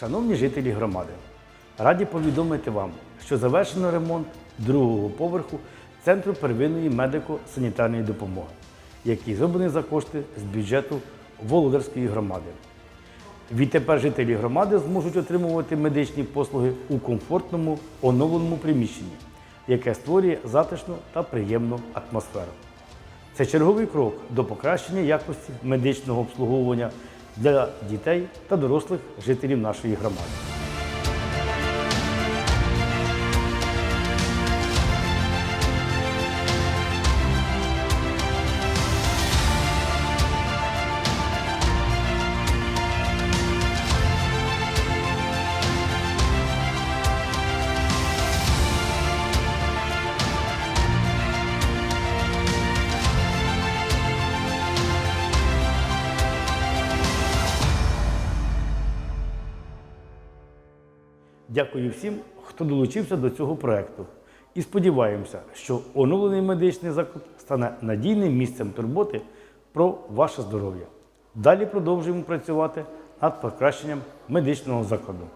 Шановні жителі громади, раді повідомити вам, що завершено ремонт другого поверху Центру первинної медико-санітарної допомоги, який зроблений за кошти з бюджету Володарської громади. Відтепер жителі громади зможуть отримувати медичні послуги у комфортному оновленому приміщенні, яке створює затишну та приємну атмосферу. Це черговий крок до покращення якості медичного обслуговування для дітей та дорослих жителів нашої громади. Дякую всім, хто долучився до цього проекту. І сподіваємося, що оновлений медичний заклад стане надійним місцем турботи про ваше здоров'я. Далі продовжуємо працювати над покращенням медичного закладу.